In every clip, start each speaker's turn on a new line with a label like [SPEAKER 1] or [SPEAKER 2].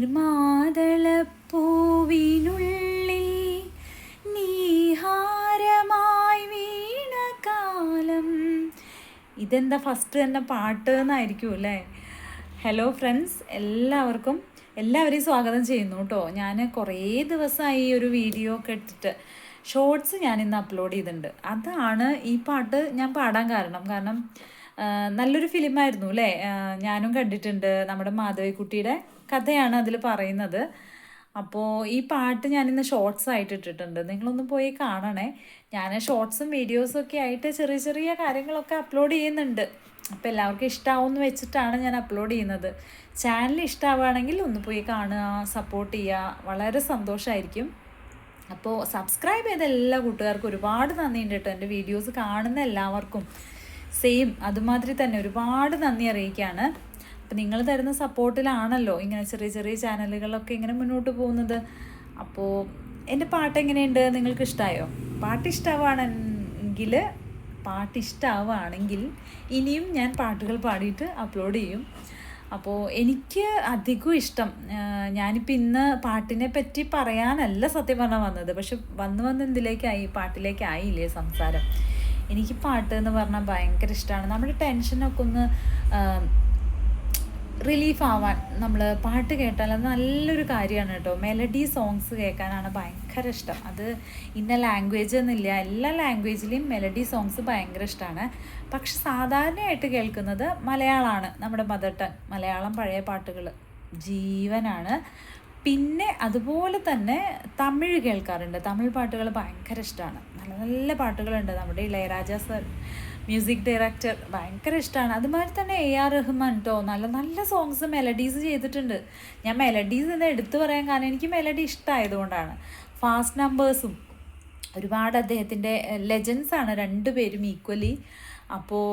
[SPEAKER 1] നീർമാതളപ്പൂവിനുള്ളിൽ നീഹാരമായി വീണ കാലം. ഇതെന്താ ഫസ്റ്റ് തന്നെ പാട്ട് എന്നായിരിക്കും അല്ലേ? ഹലോ ഫ്രണ്ട്സ് എല്ലാവർക്കും എല്ലാവരെയും സ്വാഗതം ചെയ്യുന്നു കേട്ടോ. ഞാൻ കുറേ ദിവസമായി ഒരു വീഡിയോ ഒക്കെ എടുത്തിട്ട് ഷോർട്സ് ഞാൻ ഇന്ന് അപ്ലോഡ് ചെയ്തിട്ടുണ്ട്. അതാണ് ഈ പാട്ട് ഞാൻ പാടാൻ കാരണം. കാരണം നല്ലൊരു ഫിലിമായിരുന്നു അല്ലേ? ഞാനും കണ്ടിട്ടുണ്ട് നമ്മുടെ മാധവിക്കുട്ടിയുടെ കഥയാണ് അതിൽ പറയുന്നത്. അപ്പോൾ ഈ പാട്ട് ഞാനിന്ന് ഷോർട്സ് ആയിട്ട് ഇട്ടിട്ടുണ്ട് നിങ്ങളൊന്ന് പോയി കാണണേ. ഞാൻ ഷോർട്സും വീഡിയോസും ഒക്കെ ആയിട്ട് ചെറിയ ചെറിയ കാര്യങ്ങളൊക്കെ അപ്ലോഡ് ചെയ്യുന്നുണ്ട്. അപ്പോൾ എല്ലാവർക്കും ഇഷ്ടമാവും എന്ന് വെച്ചിട്ടാണ് ഞാൻ അപ്ലോഡ് ചെയ്യുന്നത്. ചാനൽ ഇഷ്ടമാവുകയാണെങ്കിൽ ഒന്ന് പോയി കാണുക സപ്പോർട്ട് ചെയ്യുക. വളരെ സന്തോഷമായിരിക്കും അപ്പോൾ സബ്സ്ക്രൈബ് ചെയ്ത എല്ലാ കൂട്ടുകാർക്കും ഒരുപാട് നന്ദിയുണ്ട് കേട്ടോ എന്റെ വീഡിയോസ് കാണുന്ന എല്ലാവർക്കും. സെയിം അതുമാതിരി തന്നെ ഒരുപാട് നന്ദി അറിയിക്കുകയാണ് അപ്പോൾ നിങ്ങൾ തരുന്ന സപ്പോർട്ടിലാണല്ലോ ഇങ്ങനെ ചെറിയ ചെറിയ ചാനലുകളൊക്കെ ഇങ്ങനെ മുന്നോട്ട് പോകുന്നത്. അപ്പോൾ എന്റെ പാട്ട് എങ്ങനെയുണ്ട്? നിങ്ങൾക്ക് ഇഷ്ടമായോ പാട്ട് ഇഷ്ടമാണെങ്കിൽ പാട്ട് ഇഷ്ടമാവുകയാണെങ്കിൽ ഇനിയും ഞാൻ പാട്ടുകൾ പാടിയിട്ട് അപ്ലോഡ് ചെയ്യും. അപ്പോൾ എനിക്ക് അധികം ഇഷ്ടം ഞാനിപ്പോൾ ഇന്ന് പാട്ടിനെ പറ്റി പറയാനല്ല സത്യം പറഞ്ഞാൽ വന്നത്. പക്ഷെ വന്ന് വന്ന് എന്തിലേക്കായി? പാട്ടിലേക്കായില്ലേ സംസാരം. എനിക്ക് പാട്ട് എന്ന് പറഞ്ഞാൽ ഭയങ്കര ഇഷ്ടമാണ് നമ്മുടെ ടെൻഷനൊക്കെ ഒന്ന് റിലീഫ് ആവാൻ നമ്മൾ പാട്ട് കേട്ടാൽ അത് നല്ലൊരു കാര്യമാണ് കേട്ടോ. മെലഡി സോങ്സ് കേൾക്കാനാണ് ഭയങ്കര ഇഷ്ടം. അത് ഇന്ന ലാംഗ്വേജ് എന്നില്ല. എല്ലാ ലാംഗ്വേജിലെയും മെലഡി സോങ്സ് ഭയങ്കര ഇഷ്ടമാണ് പക്ഷെ സാധാരണയായിട്ട് കേൾക്കുന്നത് മലയാളമാണ് നമ്മുടെ മദർ ടങ് മലയാളം പഴയ പാട്ടുകൾ. ജീവനാണ്. പിന്നെ അതുപോലെ തന്നെ തമിഴ് കേൾക്കാറുണ്ട്. തമിഴ് പാട്ടുകൾ ഭയങ്കര ഇഷ്ടമാണ് നല്ല നല്ല പാട്ടുകളുണ്ട്. നമ്മുടെ ഇളയരാജ സർ മ്യൂസിക് ഡയറക്ടർ ഭയങ്കര ഇഷ്ടമാണ് അതുമാതിരി തന്നെ എ ആർ റഹ്മാൻ കേട്ടോ നല്ല നല്ല സോങ്സ് മെലഡീസ് ചെയ്തിട്ടുണ്ട്. ഞാൻ മെലഡീസ് എന്ന് എടുത്തു പറയാൻ കാരണം എനിക്ക് മെലഡി ഇഷ്ടമായതുകൊണ്ടാണ് ഫാസ്റ്റ് നമ്പേഴ്സും ഒരുപാട് അദ്ദേഹത്തിന്റെ ലെജൻസ് ആണ് രണ്ടുപേരും ഈക്വലി അപ്പോൾ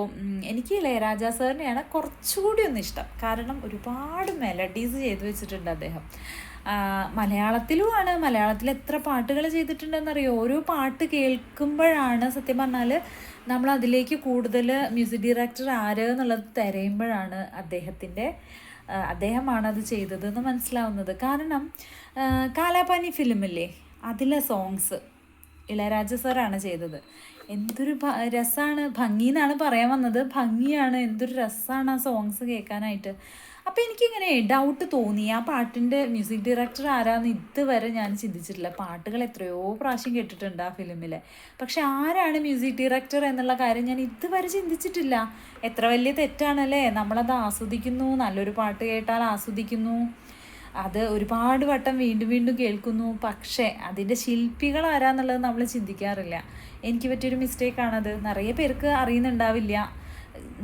[SPEAKER 1] എനിക്ക് ഇളയരാജ സാറിനെയാണ് കുറച്ചുകൂടി ഒന്ന് ഇഷ്ടം. കാരണം ഒരുപാട് മെലഡീസ് ചെയ്തു വെച്ചിട്ടുണ്ട് അദ്ദേഹം. മലയാളത്തിലുമാണ്. മലയാളത്തിൽ എത്ര പാട്ടുകൾ ചെയ്തിട്ടുണ്ടെന്നറിയോ? ഓരോ പാട്ട് കേൾക്കുമ്പോഴാണ് സത്യം പറഞ്ഞാൽ നമ്മൾ അതിലേക്ക് കൂടുതൽ മ്യൂസിക് ഡയറക്ടർ ആര് എന്നുള്ളത് തിരയുമ്പോഴാണ് അദ്ദേഹത്തിന്റെ അദ്ദേഹമാണ് അത് ചെയ്തതെന്ന് മനസ്സിലാവുന്നത്. കാരണം കാലാപാനി ഫിലിമില്ലേ അതിലെ സോങ്സ് ഇളയരാജ സാറാണ് ചെയ്തത്. എന്തൊരു രസമാണ് ഭംഗി എന്നാണ് പറയാൻ വന്നത്. ഭംഗിയാണ് എന്തൊരു രസമാണ് ആ സോങ്സ് കേൾക്കാനായിട്ട്. അപ്പോൾ എനിക്കിങ്ങനെ ഡൗട്ട് തോന്നി. ആ പാട്ടിന്റെ മ്യൂസിക് ഡയറക്ടർ ആരാന്ന് ഇതുവരെ ഞാൻ ചിന്തിച്ചിട്ടില്ല. പാട്ടുകൾ എത്രയോ പ്രാവശ്യം കേട്ടിട്ടുണ്ട് ആ ഫിലിമിലെ. പക്ഷെ ആരാണ് മ്യൂസിക് ഡയറക്ടർ എന്നുള്ള കാര്യം ഞാൻ ഇതുവരെ ചിന്തിച്ചിട്ടില്ല. എത്ര വലിയ തെറ്റാണല്ലേ? നമ്മളത് ആസ്വദിക്കുന്നു. നല്ലൊരു പാട്ട് കേട്ടാൽ ആസ്വദിക്കുന്നു. അത് ഒരുപാട് വട്ടം വീണ്ടും വീണ്ടും കേൾക്കുന്നു. പക്ഷേ അതിന്റെ ശില്പികൾ ആരാന്നുള്ളത് നമ്മൾ ചിന്തിക്കാറില്ല. എനിക്ക് പറ്റിയൊരു മിസ്റ്റേക്കാണത് നിറയെ പേർക്ക് അറിയുന്നുണ്ടാവില്ല.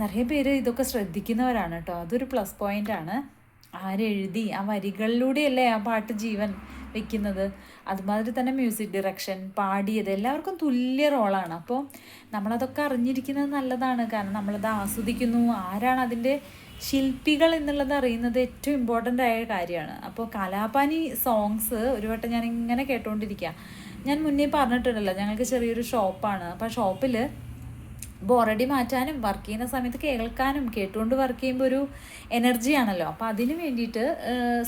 [SPEAKER 1] നിറയെ പേര് ഇതൊക്കെ ശ്രദ്ധിക്കുന്നവരാണ് കേട്ടോ. അതൊരു പ്ലസ് പോയിന്റ് ആണ്. ആരെഴുതി ആ വരികളിലൂടെയല്ലേ ആ പാട്ട് ജീവൻ വെക്കുന്നത്. അതുമാതിരി തന്നെ മ്യൂസിക് ഡിറക്ഷൻ പാടിയത് എല്ലാവർക്കും തുല്യ റോളാണ് അപ്പോൾ നമ്മളതൊക്കെ അറിഞ്ഞിരിക്കുന്നത് നല്ലതാണ്. കാരണം നമ്മളത് ആസ്വദിക്കുന്നു. ആരാണ് അതിന്റെ ശില്പികൾ എന്നുള്ളത് അറിയുന്നത് ഏറ്റവും ഇമ്പോർട്ടന്റ് ആയ കാര്യമാണ്. അപ്പോൾ കലാപാനി സോങ്സ് ഒരു വട്ടം ഞാൻ ഇങ്ങനെ കേട്ടുകൊണ്ടിരിക്കുക ഞാൻ മുന്നേ പറഞ്ഞിട്ടുണ്ടല്ലോ ഞങ്ങൾക്ക് ചെറിയൊരു ഷോപ്പാണ് അപ്പോൾ ഷോപ്പിൽ ബോറടി മാറ്റാനും വർക്ക് ചെയ്യുന്ന സമയത്ത് കേൾക്കാനും കേട്ടുകൊണ്ട് വർക്ക് ചെയ്യുമ്പോൾ ഒരു എനർജിയാണല്ലോ അപ്പോൾ അതിന് വേണ്ടിയിട്ട്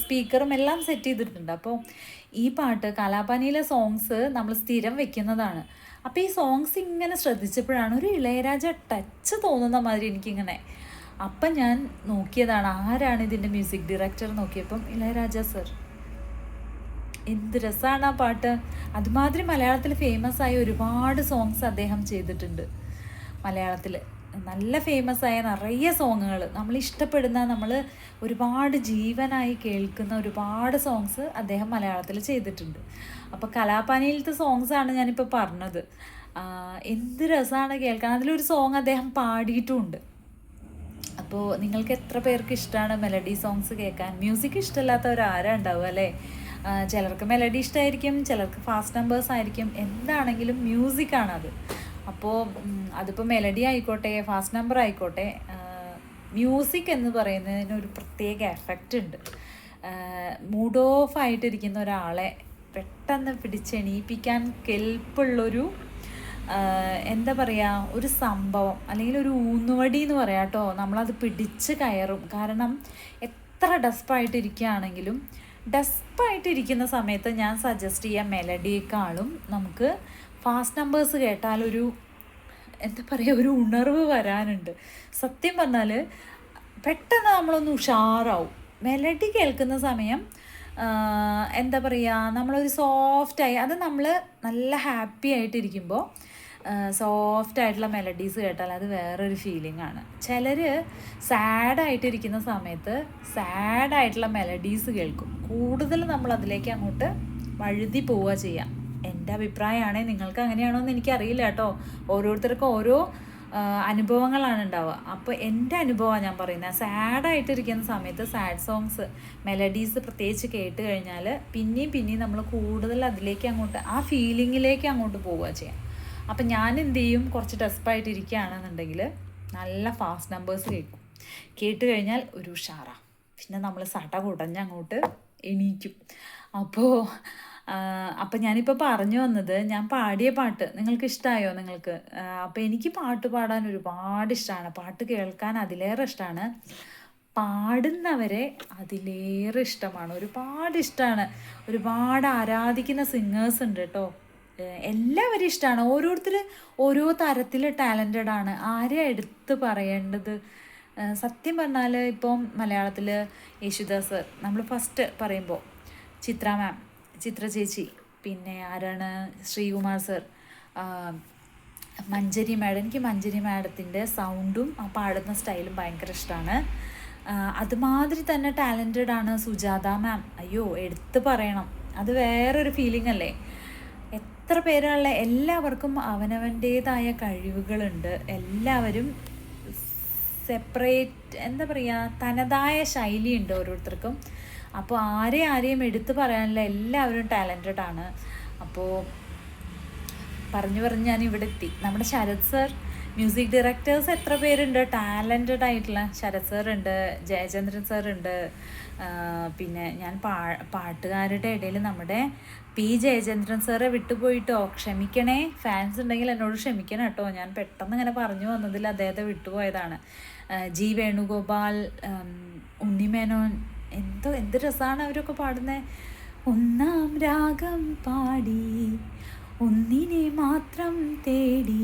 [SPEAKER 1] സ്പീക്കറും എല്ലാം സെറ്റ് ചെയ്തിട്ടുണ്ട്. അപ്പോൾ ഈ പാട്ട് കലാപാനിയിലെ സോങ്സ് നമ്മൾ സ്ഥിരം വെക്കുന്നതാണ്. അപ്പോൾ ഈ സോങ്സ് ഇങ്ങനെ ശ്രദ്ധിച്ചപ്പോഴാണ് ഒരു ഇളയരാജ ടച്ച് തോന്നുന്ന മാതിരി എനിക്കിങ്ങനെ അപ്പം ഞാൻ നോക്കിയതാണ്. ആരാണ് ഇതിന്റെ മ്യൂസിക് ഡയറക്ടർ നോക്കിയപ്പം ഇളയരാജ സർ എന്ത് രസമാണ് ആ പാട്ട്. അതുമാതിരി മലയാളത്തിൽ ഫേമസ് ആയ ഒരുപാട് സോങ്സ് അദ്ദേഹം ചെയ്തിട്ടുണ്ട്. മലയാളത്തിൽ. നല്ല ഫേമസ് ആയ നിറയെ സോങ്ങുകൾ നമ്മൾ ഇഷ്ടപ്പെടുന്ന നമ്മൾ ഒരുപാട് ജീവനായി കേൾക്കുന്ന ഒരുപാട് സോങ്സ് അദ്ദേഹം മലയാളത്തിൽ ചെയ്തിട്ടുണ്ട്. അപ്പോൾ കലാപാനിയിലത്തെ സോങ്സാണ് ഞാനിപ്പോൾ പറഞ്ഞത്. എന്ത് രസമാണ് കേൾക്കാൻ. അതിലൊരു സോങ് അദ്ദേഹം പാടിയിട്ടുമുണ്ട് അപ്പോൾ നിങ്ങൾക്ക് എത്ര പേർക്ക് ഇഷ്ടമാണ് മെലഡി സോങ്സ് കേൾക്കാൻ? മ്യൂസിക് ഇഷ്ടമില്ലാത്തവർ ആരാ ഉണ്ടാവുക അല്ലേ? ചിലർക്ക് മെലഡി ഇഷ്ടമായിരിക്കും ചിലർക്ക് ഫാസ്റ്റ് നമ്പേഴ്സ് ആയിരിക്കും. എന്താണെങ്കിലും മ്യൂസിക്കാണത് അപ്പോൾ അതിപ്പോൾ മെലഡി ആയിക്കോട്ടെ ഫാസ്റ്റ് നമ്പർ ആയിക്കോട്ടെ മ്യൂസിക് എന്ന് പറയുന്നതിന് ഒരു പ്രത്യേക എഫക്റ്റ് ഉണ്ട്. മൂഡ് ഓഫ് ആയിട്ടിരിക്കുന്ന ഒരാളെ പെട്ടെന്ന് പിടിച്ചെണീപ്പിക്കാൻ കെൽപ്പുള്ളൊരു എന്താ പറയുക ഒരു സംഭവം അല്ലെങ്കിൽ ഒരു ഊന്നുവടി എന്ന് പറയാം കേട്ടോ. നമ്മളത് പിടിച്ച് കയറും. കാരണം എത്ര ഡസ്പായിട്ടിരിക്കുകയാണെങ്കിലും ഡെസ്പായിട്ടിരിക്കുന്ന സമയത്ത് ഞാൻ സജസ്റ്റ് ചെയ്യാം മെലഡിയേക്കാളും നമുക്ക് ഫാസ്റ്റ് നമ്പേഴ്സ് കേട്ടാൽ ഒരു എന്താ പറയുക ഒരു ഉണർവ് വരാനുണ്ട്. സത്യം പറഞ്ഞാൽ പെട്ടെന്ന് നമ്മളൊന്ന് ഉഷാറാവും. മെലഡി കേൾക്കുന്ന സമയം എന്താ പറയുക നമ്മളൊരു സോഫ്റ്റായി അത് നമ്മൾ നല്ല ഹാപ്പി ആയിട്ടിരിക്കുമ്പോൾ സോഫ്റ്റ് ആയിട്ടുള്ള മെലഡീസ് കേട്ടാൽ അത് വേറൊരു ഫീലിംഗ് ആണ്. ചിലർ സാഡായിട്ടിരിക്കുന്ന സമയത്ത് സാഡായിട്ടുള്ള മെലഡീസ് കേൾക്കും. കൂടുതൽ നമ്മൾ അതിലേക്ക് അങ്ങോട്ട് വഴുതി പോവുക ചെയ്യുക എന്റെ അഭിപ്രായമാണ്. നിങ്ങൾക്ക് അങ്ങനെയാണോ എന്ന് എനിക്കറിയില്ല കേട്ടോ. ഓരോരുത്തർക്കും ഓരോ അനുഭവങ്ങളാണ് ഉണ്ടാവുക. അപ്പോൾ എന്റെ അനുഭവമാണ് ഞാൻ പറയുന്നത്. സാഡായിട്ടിരിക്കുന്ന സമയത്ത് സാഡ് സോങ്സ് മെലഡീസ് പ്രത്യേകിച്ച് കേട്ട് കഴിഞ്ഞാൽ പിന്നെയും പിന്നെയും നമ്മൾ കൂടുതൽ അതിലേക്ക് അങ്ങോട്ട് ആ ഫീലിങ്ങിലേക്ക് അങ്ങോട്ട് പോവുക ചെയ്യാം. അപ്പം ഞാൻ എന്ത് ചെയ്യും? കുറച്ച് ഡെസ്പായിട്ടിരിക്കുകയാണെന്നുണ്ടെങ്കിൽ നല്ല ഫാസ്റ്റ് നമ്പേഴ്സ് കേൾക്കും. കേട്ട് കഴിഞ്ഞാൽ ഒരു ഉഷാറാണ് പിന്നെ നമ്മൾ സട കുടഞ്ഞ് അങ്ങോട്ട് എണീക്കും. അപ്പോൾ അപ്പം ഞാനിപ്പോൾ പറഞ്ഞു വന്നത് ഞാൻ പാടിയ പാട്ട് നിങ്ങൾക്ക്? ഇഷ്ടമായോ നിങ്ങൾക്ക് അപ്പോൾ എനിക്ക് പാട്ട് പാടാൻ ഒരുപാട് ഇഷ്ടമാണ് പാട്ട് കേൾക്കാൻ അതിലേറെ ഇഷ്ടമാണ് പാടുന്നവരെ അതിലേറെ ഇഷ്ടമാണ്. ഒരുപാട് ഇഷ്ടമാണ് ഒരുപാട് ആരാധിക്കുന്ന സിംഗേഴ്സ് ഉണ്ട് കേട്ടോ എല്ലാവരും ഇഷ്ടമാണ് ഓരോരുത്തർ ഓരോ തരത്തിൽ ടാലന്റഡ് ആണ്. ആരെ എടുത്ത് പറയേണ്ടത്? സത്യം പറഞ്ഞാൽ ഇപ്പം മലയാളത്തിൽ യേശുദാസ് നമ്മൾ ഫസ്റ്റ് പറയുമ്പോൾ ചിത്ര മാം ചിത്ര ചേച്ചി പിന്നെ ആരാണ് ശ്രീകുമാർ സർ? മഞ്ചരി മാഡം. എനിക്ക് മഞ്ചരി മാഡത്തിന്റെ സൗണ്ടും ആ പാടുന്ന സ്റ്റൈലും ഭയങ്കര ഇഷ്ടമാണ്. അതുമാതിരി തന്നെ ടാലന്റഡ് ആണ് സുജാത മാം. അയ്യോ എടുത്ത് പറയണം. അത് വേറൊരു ഫീലിംഗ് അല്ലേ? എത്ര പേരുള്ള എല്ലാവർക്കും അവനവന്റേതായ കഴിവുകളുണ്ട്. എല്ലാവരും സെപ്പറേറ്റ് എന്താ പറയുക തനതായ ശൈലിയുണ്ട് ഓരോരുത്തർക്കും. അപ്പോൾ ആരെ ആരെയും എടുത്തു പറയാനില്ല എല്ലാവരും ടാലന്റഡ് ആണ്. അപ്പോൾ പറഞ്ഞു പറഞ്ഞ് ഞാൻ ഇവിടെ എത്തി. നമ്മുടെ ശരത് സർ മ്യൂസിക് ഡയറക്ടേഴ്സ് എത്ര പേരുണ്ട്? ടാലന്റഡ് ആയിട്ടുള്ള ശരത് സാറുണ്ട് ജയചന്ദ്രൻ സാറുണ്ട് പിന്നെ ഞാൻ പാ പാട്ടുകാരുടെ ഇടയിൽ നമ്മുടെ പി. ജയചന്ദ്രൻ സാറെ വിട്ടുപോയിട്ടോ. ക്ഷമിക്കണേ. ഫാൻസ് ഉണ്ടെങ്കിൽ എന്നോട് ക്ഷമിക്കണം കേട്ടോ. ഞാൻ പെട്ടെന്ന് ഇങ്ങനെ പറഞ്ഞു വന്നതിൽ അദ്ദേഹത്തെ വിട്ടുപോയതാണ്. ജി. വേണുഗോപാൽ ഉണ്ണിമേനോൻ എന്തോ എന്ത് രസമാണ് അവരൊക്കെ പാടുന്നത് ഒന്നാം രാഗം പാടി ഒന്നിനെ മാത്രം തേടി.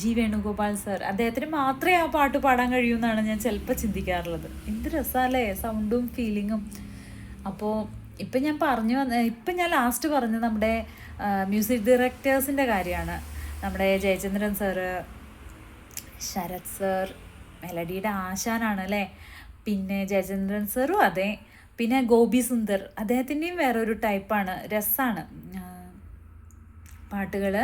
[SPEAKER 1] ജി. വേണുഗോപാൽ സർ അദ്ദേഹത്തിന് മാത്രമേ ആ പാട്ട് പാടാൻ കഴിയൂ എന്നാണ് ഞാൻ ചിലപ്പോൾ ചിന്തിക്കാറുള്ളത്. എന്ത് രസമല്ലേ? സൗണ്ടും ഫീലിങ്ങും അപ്പോൾ ഇപ്പം ഞാൻ പറഞ്ഞു വന്ന ഇപ്പം ഞാൻ ലാസ്റ്റ് പറഞ്ഞത് നമ്മുടെ മ്യൂസിക് ഡയറക്ടേഴ്സിന്റെ കാര്യമാണ്. നമ്മുടെ ജയചന്ദ്രൻ സാറ് ശരത് സർ മെലഡിയുടെ ആശാനാണ് അല്ലേ പിന്നെ ജയചന്ദ്രൻ സാറും അതെ. പിന്നെ ഗോപി സുന്ദർ അദ്ദേഹത്തിന്റെയും വേറൊരു ടൈപ്പാണ് രസമാണ് പാട്ടുകൾ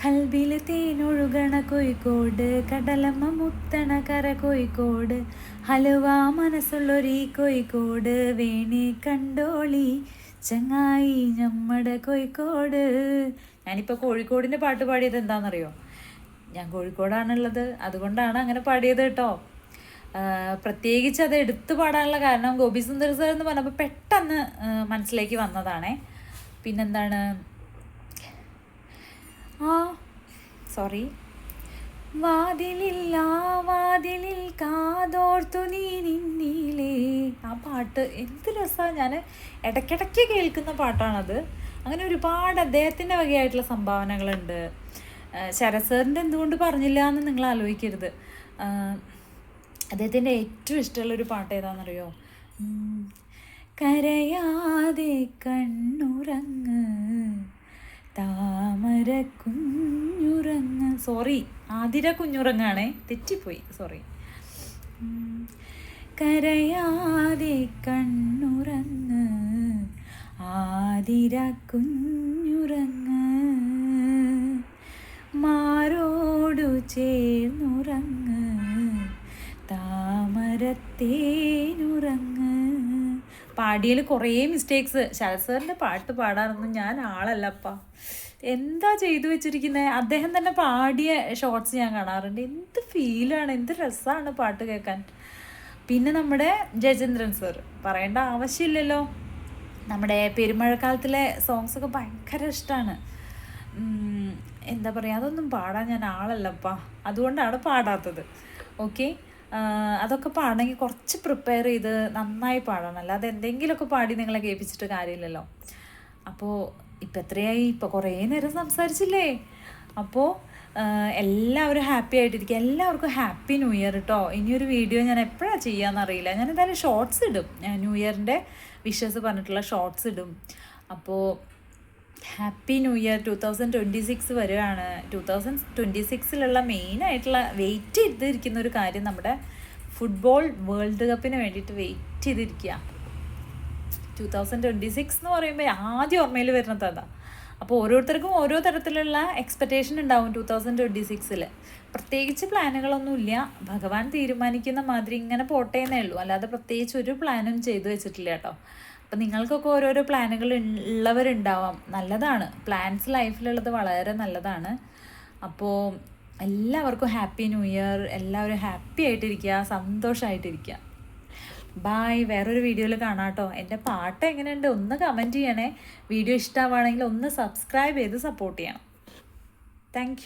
[SPEAKER 1] കൽബിൽ തേനൊഴുകണ കോഴിക്കോട് കടലമ്മ മുത്തണ കര കോഴിക്കോട് ഹലുവ മനസ്സുള്ളൊരി കോഴിക്കോട് വേണി കണ്ടോളി ചങ്ങായി ഞമ്മടെ കോഴിക്കോട്. ഞാനിപ്പോൾ കോഴിക്കോടിന്റെ പാട്ട് പാടിയത് എന്താണെന്നറിയോ? ഞാൻ കോഴിക്കോടാണുള്ളത്. അതുകൊണ്ടാണ് അങ്ങനെ പാടിയത് കേട്ടോ. പ്രത്യേകിച്ച് അത് എടുത്തു പാടാനുള്ള കാരണം ഗോപി സുന്ദർ സാർ എന്ന് പറഞ്ഞപ്പോൾ പെട്ടെന്ന് മനസ്സിലേക്ക് വന്നതാണേ. പിന്നെന്താണ്? ആ സോറി വാതിലില്ല വാതിലിൽ കാതോർത്തു നീ നിന്നിലേ ആ പാട്ട് എന്ത് രസമാണ് ഞാൻ ഇടയ്ക്കിടയ്ക്ക് കേൾക്കുന്ന പാട്ടാണത്. അങ്ങനെ ഒരുപാട് അദ്ദേഹത്തിന്റെ വകയായിട്ടുള്ള സംഭാവനകളുണ്ട്. ശരത് എന്തുകൊണ്ട് പറഞ്ഞില്ല എന്ന് നിങ്ങൾ ആലോചിക്കരുത്. അദ്ദേഹത്തിന്റെ ഏറ്റവും ഇഷ്ടമുള്ളൊരു പാട്ട് ഏതാണെന്നറിയോ? കരയാതെ കണ്ണുറങ്ങ്. താമര സോറി ആതിര കുഞ്ഞുറങ്ങാണേ തെറ്റിപ്പോയി. സോറി. കരയാതെ കണ്ണുറങ്ങ്. ആതിര കുഞ്ഞുറങ്ങ് മാറോടു ചേർന്നുറങ്ങ്. താമരത്തേനുറങ്ങ് പാടിയതിൽ കുറേ മിസ്റ്റേക്സ് ശരത് സാറിന്റെ പാട്ട് പാടാറൊന്നും ഞാൻ ആളല്ലപ്പാ. എന്താ ചെയ്തു വെച്ചിരിക്കുന്നത് അദ്ദേഹം തന്നെ പാടിയ ഷോർട്സ് ഞാൻ കാണാറുണ്ട്. എന്ത് ഫീലാണ് എന്ത് രസമാണ് പാട്ട് കേൾക്കാൻ. പിന്നെ നമ്മുടെ ജയചന്ദ്രൻ സർ പറയേണ്ട ആവശ്യമില്ലല്ലോ. നമ്മുടെ പെരുമഴക്കാലത്തിലെ സോങ്സൊക്കെ ഭയങ്കര ഇഷ്ടമാണ് എന്താ പറയുക അതൊന്നും പാടാൻ ഞാൻ ആളല്ലപ്പാ. അതുകൊണ്ടാണ് പാടാത്തത്. ഓക്കെ അതൊക്കെ പാടണമെങ്കിൽ കുറച്ച് പ്രിപ്പയർ ചെയ്ത് നന്നായി പാടണം. അല്ലാതെ എന്തെങ്കിലുമൊക്കെ പാടി നിങ്ങളെ കേൾപ്പിച്ചിട്ട് കാര്യമില്ലല്ലോ. അപ്പോൾ ഇപ്പം എത്രയായി? ഇപ്പോൾ കുറേ നേരം സംസാരിച്ചില്ലേ? അപ്പോൾ എല്ലാവരും ഹാപ്പി ആയിട്ടിരിക്കുക എല്ലാവർക്കും ഹാപ്പി ന്യൂ ഇയർ കേട്ടോ ഇനിയൊരു വീഡിയോ ഞാൻ എപ്പോഴാണ് ചെയ്യാമെന്നറിയില്ല ഞാൻ എന്തായാലും ഷോർട്സ് ഇടും. ന്യൂ ഇയറിന്റെ വിഷസ് പറഞ്ഞിട്ടുള്ള ഷോർട്സ് ഇടും. അപ്പോൾ happy new year two thousand twenty six വരുവാണ് ടു തൗസൻഡ് ട്വന്റി സിക്സിലുള്ള മെയിനായിട്ടുള്ള വെയിറ്റ് ചെയ്തിരിക്കുന്ന ഒരു കാര്യം നമ്മുടെ ഫുട്ബോൾ വേൾഡ് കപ്പിന് വേണ്ടിയിട്ട് വെയിറ്റ് ചെയ്തിരിക്കുക ടു തൗസൻഡ് ട്വന്റി സിക്സ് എന്ന് പറയുമ്പോൾ ആദ്യം ഓർമ്മയിൽ വരുന്നത് അതാ. അപ്പോൾ ഓരോരുത്തർക്കും ഓരോ തരത്തിലുള്ള എക്സ്പെക്റ്റേഷൻ ഉണ്ടാവും ടു തൗസൻഡ് ട്വന്റി സിക്സിൽ പ്രത്യേകിച്ച് പ്ലാനുകളൊന്നുമില്ല ഭഗവാൻ തീരുമാനിക്കുന്ന മാതിരി ഇങ്ങനെ പോട്ടേന്നേ ഉള്ളൂ. അല്ലാതെ പ്രത്യേകിച്ച് ഒരു പ്ലാനും ചെയ്തു വെച്ചിട്ടില്ല കേട്ടോ. അപ്പം നിങ്ങൾക്കൊക്കെ ഓരോരോ പ്ലാനുകൾ ഉള്ളവരുണ്ടാവാം. നല്ലതാണ്. പ്ലാൻസ് ലൈഫിലുള്ളത് വളരെ നല്ലതാണ്. അപ്പോൾ എല്ലാവർക്കും ഹാപ്പി ന്യൂ ഇയർ എല്ലാവരും ഹാപ്പി ആയിട്ടിരിക്കുക സന്തോഷമായിട്ടിരിക്കുക ബായ് വേറൊരു വീഡിയോയിൽ കാണാം കേട്ടോ എന്റെ പാട്ട് എങ്ങനെയുണ്ട്? ഒന്ന് കമന്റ് ചെയ്യണേ. വീഡിയോ ഇഷ്ടമാവുകയാണെങ്കിൽ ഒന്ന് സബ്സ്ക്രൈബ് ചെയ്ത് സപ്പോർട്ട് ചെയ്യണം. താങ്ക്